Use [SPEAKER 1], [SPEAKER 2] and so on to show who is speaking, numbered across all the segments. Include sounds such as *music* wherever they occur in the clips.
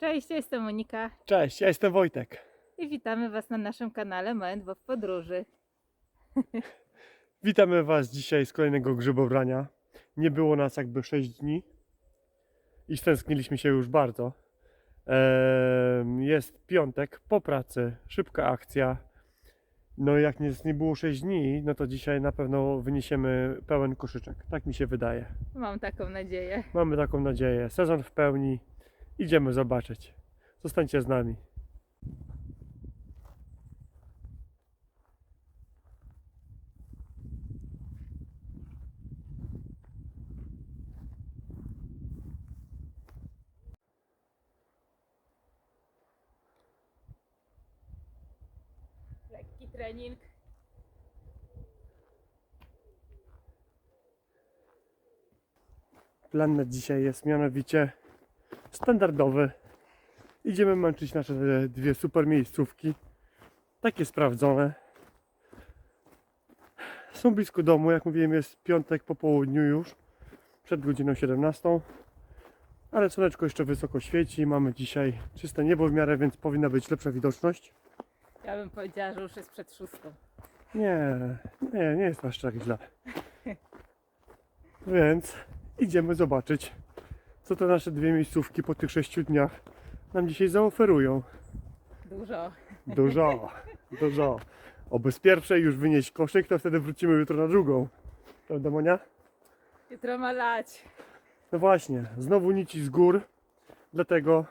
[SPEAKER 1] Cześć, ja jestem Monika
[SPEAKER 2] Cześć, ja jestem Wojtek.
[SPEAKER 1] i witamy Was na naszym kanale Moment w Podróży. *laughs*
[SPEAKER 2] Witamy Was dzisiaj z kolejnego grzybobrania. Nie było nas jakby 6 dni i stęskniliśmy się już bardzo. Em, Jest piątek, po pracy, szybka akcja. No i jak nie, nie było 6 dni, no to dzisiaj na pewno wyniesiemy pełen koszyczek. Tak mi się wydaje.
[SPEAKER 1] Mam taką nadzieję.
[SPEAKER 2] Mamy taką nadzieję. Sezon w pełni. Idziemy zobaczyć. Zostańcie z nami.
[SPEAKER 1] Lekki trening.
[SPEAKER 2] Plan na dzisiaj jest mianowicie standardowy. Idziemy męczyć nasze dwie super miejscówki. Takie sprawdzone. Są blisko domu, jak mówiłem, jest piątek po południu już, przed godziną 17. Ale słoneczko jeszcze wysoko świeci. Mamy dzisiaj czyste niebo w miarę, więc powinna być lepsza widoczność.
[SPEAKER 1] Ja bym powiedziała, że już jest przed szóstą.
[SPEAKER 2] Nie, nie, nie jest aż tak źle. Więc idziemy zobaczyć, co te nasze dwie miejscówki po tych sześciu dniach nam dzisiaj zaoferują.
[SPEAKER 1] Dużo.
[SPEAKER 2] Dużo, dużo. Oby z pierwszej już wynieść koszyk, to wtedy wrócimy jutro na drugą. Prawda, Monia?
[SPEAKER 1] Jutro ma lać.
[SPEAKER 2] No właśnie, znowu nici z gór, dlatego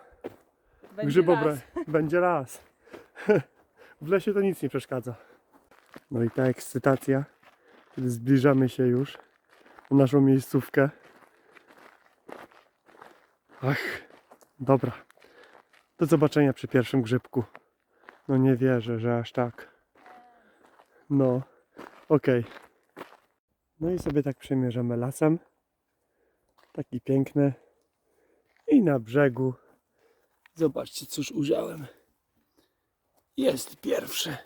[SPEAKER 1] Będzie
[SPEAKER 2] grzybobra
[SPEAKER 1] las. *laughs*
[SPEAKER 2] będzie raz. *laughs* w lesie to nic nie przeszkadza. No i ta ekscytacja, kiedy zbliżamy się już na naszą miejscówkę. Ach, dobra. Do zobaczenia przy pierwszym grzybku. No nie wierzę, że aż tak. No, okej. No i sobie tak przemierzamy lasem. Taki piękny. I na brzegu Zobaczcie, cóż ujrzałem. Jest pierwszy.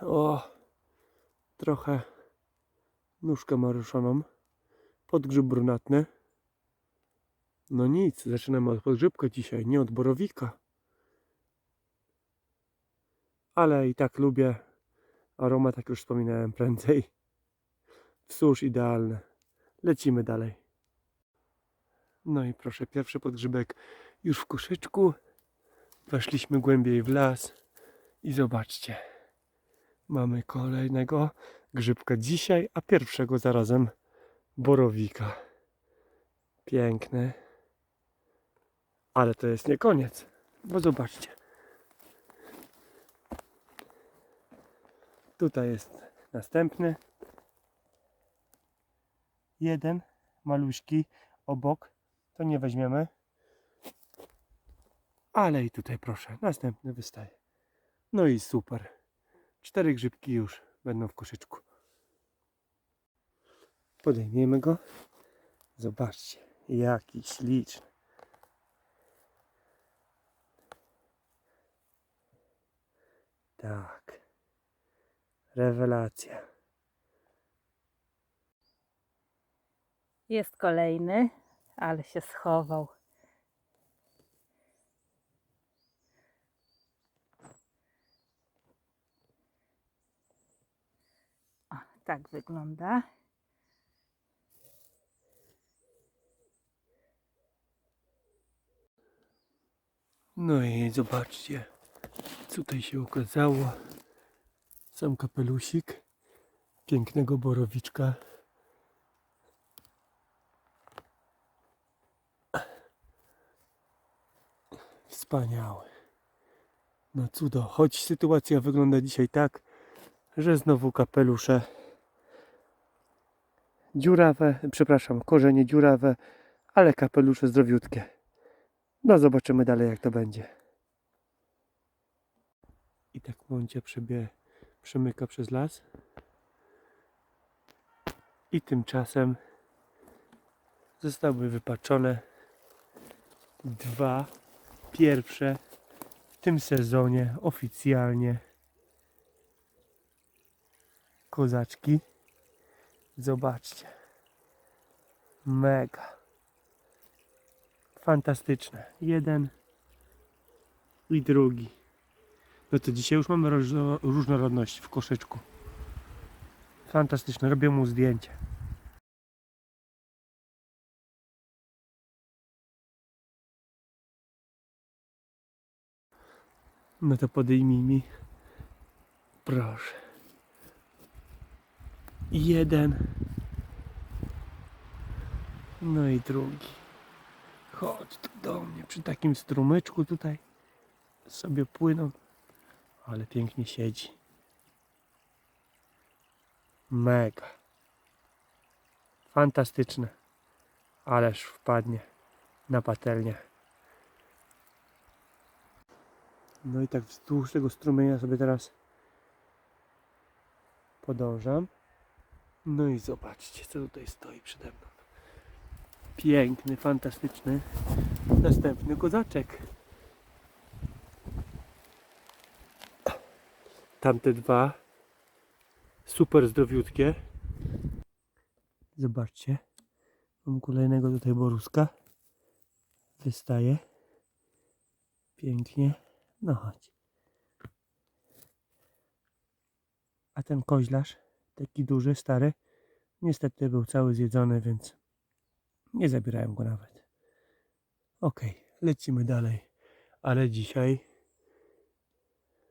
[SPEAKER 2] O, trochę nóżkę ma ruszoną. Podgrzyb brunatny. No nic, zaczynamy od podgrzybka dzisiaj, nie od borowika. Ale i tak lubię aromat, jak już wspominałem *laughs* prędzej. Cóż, idealne. Lecimy dalej. No i proszę, pierwszy podgrzybek już w koszyczku. Weszliśmy głębiej w las i zobaczcie. Mamy kolejnego grzybka dzisiaj, a pierwszego zarazem borowika. Piękny. Ale to jest nie koniec, bo zobaczcie. Tutaj jest następny. Jeden maluśki obok. To nie weźmiemy. Ale i tutaj proszę, następny wystaje. No i super. Cztery grzybki już będą w koszyczku. Podejmiemy go. Zobaczcie, jaki śliczny. Tak. Rewelacja.
[SPEAKER 1] Jest kolejny, ale się schował. O, tak wygląda.
[SPEAKER 2] No i zobaczcie, tutaj się okazało. Sam kapelusik pięknego borowiczka. Wspaniały. No cudo, choć sytuacja wygląda dzisiaj tak, że znowu kapelusze dziurawe, przepraszam, korzenie dziurawe, ale kapelusze zdrowiutkie. No zobaczymy dalej jak to będzie. I tak Mącia przebie, przemyka przez las. I tymczasem zostały wypaczone dwa pierwsze w tym sezonie oficjalnie kozaczki. Zobaczcie. Mega. Fantastyczne. Jeden i drugi. No to dzisiaj już mamy różno, różnorodność w koszyczku. Fantastyczne. Robię mu zdjęcie. No to podejmij mi. Proszę. Jeden. No i drugi. Chodź tu do mnie. Przy takim strumyczku tutaj sobie płyną. Ale pięknie siedzi. Mega. Fantastyczne. Ależ wpadnie na patelnię. No i tak wzdłuż tego strumienia sobie teraz podążam. No i zobaczcie, co tutaj stoi przede mną. Piękny, fantastyczny, następny kozaczek. Tamte dwa, super zdrowiutkie. Zobaczcie, mam kolejnego tutaj boruska. Wystaje. Pięknie. No chodź. A ten koźlarz, taki duży, stary, niestety był cały zjedzony, więc nie zabierałem go nawet. Okej, lecimy dalej. Ale dzisiaj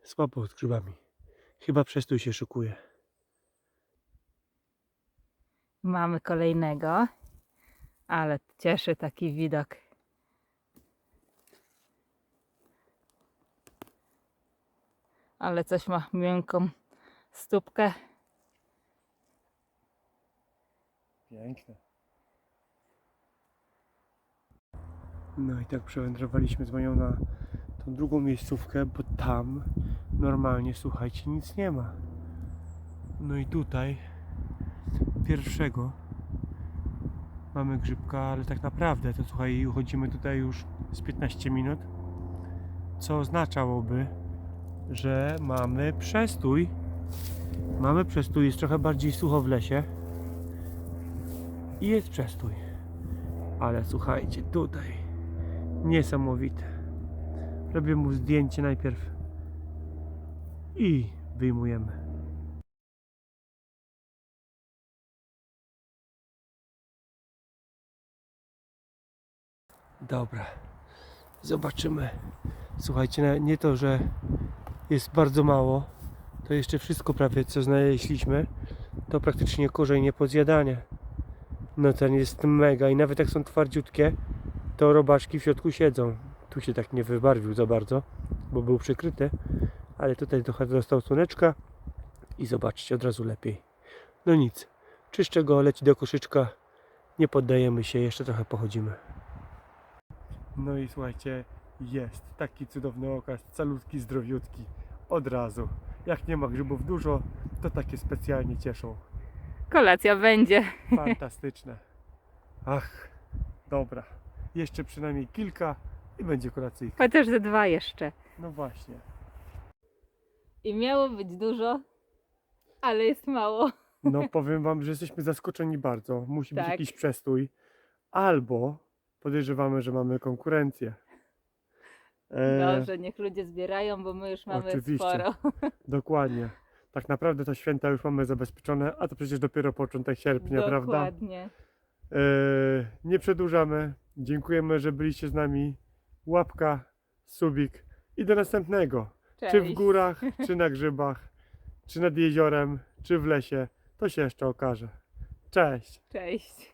[SPEAKER 2] słabo z grzybami. Chyba przez tu się szykuje.
[SPEAKER 1] Mamy kolejnego, ale cieszy taki widok. Ale coś ma miękką stópkę.
[SPEAKER 2] Piękne. No i tak przewędrowaliśmy z moją na tą drugą miejscówkę, bo tam normalnie, słuchajcie, nic nie ma. No i tutaj pierwszego mamy grzybka, ale tak naprawdę to słuchaj, uchodzimy tutaj już z 15 minut, co oznaczałoby, że mamy przestój. Mamy przestój, jest trochę bardziej sucho w lesie i jest przestój. Ale słuchajcie, tutaj niesamowite. Robię mu zdjęcie najpierw i wyjmujemy. Dobra, zobaczymy. Słuchajcie, nie to, że jest bardzo mało, to jeszcze wszystko prawie co znaleźliśmy, to praktycznie korzeń nie pod zjadanie. No ten jest mega i nawet jak są twardziutkie, to robaczki w środku siedzą. Tu się tak nie wybarwił za bardzo, bo był przykryty, ale tutaj trochę dostał słoneczka i zobaczcie, od razu lepiej. No nic, czyszczę go, leci do koszyczka, nie poddajemy się, jeszcze trochę pochodzimy. No i słuchajcie, jest taki cudowny okaz, calutki, zdrowiutki, od razu. Jak nie ma grzybów dużo, to takie specjalnie cieszą.
[SPEAKER 1] Kolacja będzie.
[SPEAKER 2] Fantastyczne. Ach, dobra. Jeszcze przynajmniej kilka i będzie kolacyjka.
[SPEAKER 1] Chociaż ze dwa jeszcze.
[SPEAKER 2] No właśnie.
[SPEAKER 1] I miało być dużo, ale jest mało.
[SPEAKER 2] No powiem wam, że jesteśmy zaskoczeni bardzo. Musi być
[SPEAKER 1] Tak.
[SPEAKER 2] jakiś przestój. Albo podejrzewamy, że mamy konkurencję. E,
[SPEAKER 1] Dobrze, niech ludzie zbierają, bo my już mamy
[SPEAKER 2] oczywiście.
[SPEAKER 1] sporo. *laughs*
[SPEAKER 2] Dokładnie. Tak naprawdę to święta już mamy zabezpieczone, a to przecież dopiero początek sierpnia, prawda?
[SPEAKER 1] Dokładnie.
[SPEAKER 2] E, nie przedłużamy. Dziękujemy, że byliście z nami. Łapka, subik i do następnego.
[SPEAKER 1] Cześć.
[SPEAKER 2] Czy w górach, *laughs* czy na grzybach, czy nad jeziorem, czy w lesie, to się jeszcze okaże. Cześć!
[SPEAKER 1] Cześć.